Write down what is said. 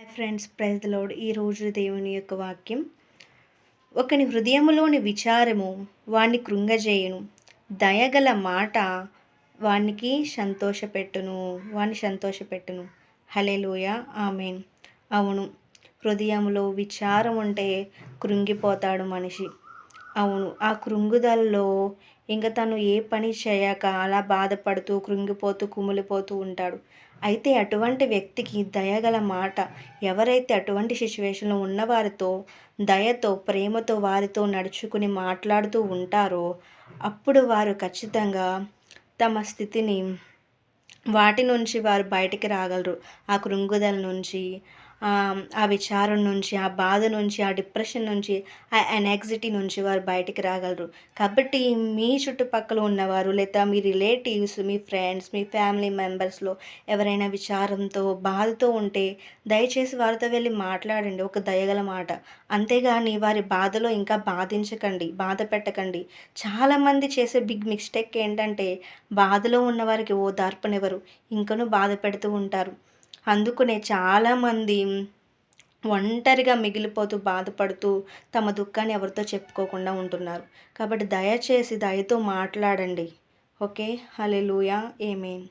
Hi friends praise load ఈరోజు దేవుని యొక్క వాక్యం. ఒకని హృదయములోని విచారము వాణ్ణి కృంగజేయును. దయగల మాట వానికి సంతోషపెట్టును వాణ్ణి సంతోషపెట్టును. Hallelujah amen. అవును హృదయంలో విచారం ఉంటే కృంగిపోతాడు మనిషి. అవును ఆ కృంగుదలలో ఇంకా తను ఏ పని చేయక అలా బాధపడుతూ కృంగిపోతూ కుమిలిపోతూ ఉంటాడు. అయితే అటువంటి వ్యక్తికి దయగల మాట ఎవరైతే అటువంటి సిచ్యువేషన్లో ఉన్నవారితో దయతో ప్రేమతో వారితో నడుచుకుని మాట్లాడుతూ ఉంటారో అప్పుడు వారు ఖచ్చితంగా తమ స్థితిని వాటి నుంచి వారు బయటికి రాగలరు. ఆ కృంగుదల నుంచి ఆ విచారం నుంచి ఆ బాధ నుంచి ఆ డిప్రెషన్ నుంచి ఆ ఎనాక్సిటీ నుంచి వారు బయటికి రాగలరు. కాబట్టి మీ చుట్టుపక్కల ఉన్నవారు లేదా మీ రిలేటివ్స్ మీ ఫ్రెండ్స్ మీ ఫ్యామిలీ మెంబర్స్లో ఎవరైనా విచారంతో బాధతో ఉంటే దయచేసి వారితో వెళ్ళి మాట్లాడండి. ఒక దయగల మాట. అంతేగాని వారి బాధలో ఇంకా బాధించకండి బాధ పెట్టకండి. చాలామంది చేసే బిగ్ మిస్టేక్ ఏంటంటే బాధలో ఉన్నవారికి ఓ ఓదార్పునివ్వరు ఇంకనూ బాధ పెడుతూ ఉంటారు. అందుకునే చాలామంది ఒంటరిగా మిగిలిపోతూ బాధపడుతూ తమ దుఃఖాన్ని ఎవరితో చెప్పుకోకుండా ఉంటున్నారు. కాబట్టి దయచేసి దయతో మాట్లాడండి. ఓకే? హలే లూయా ఏమేన్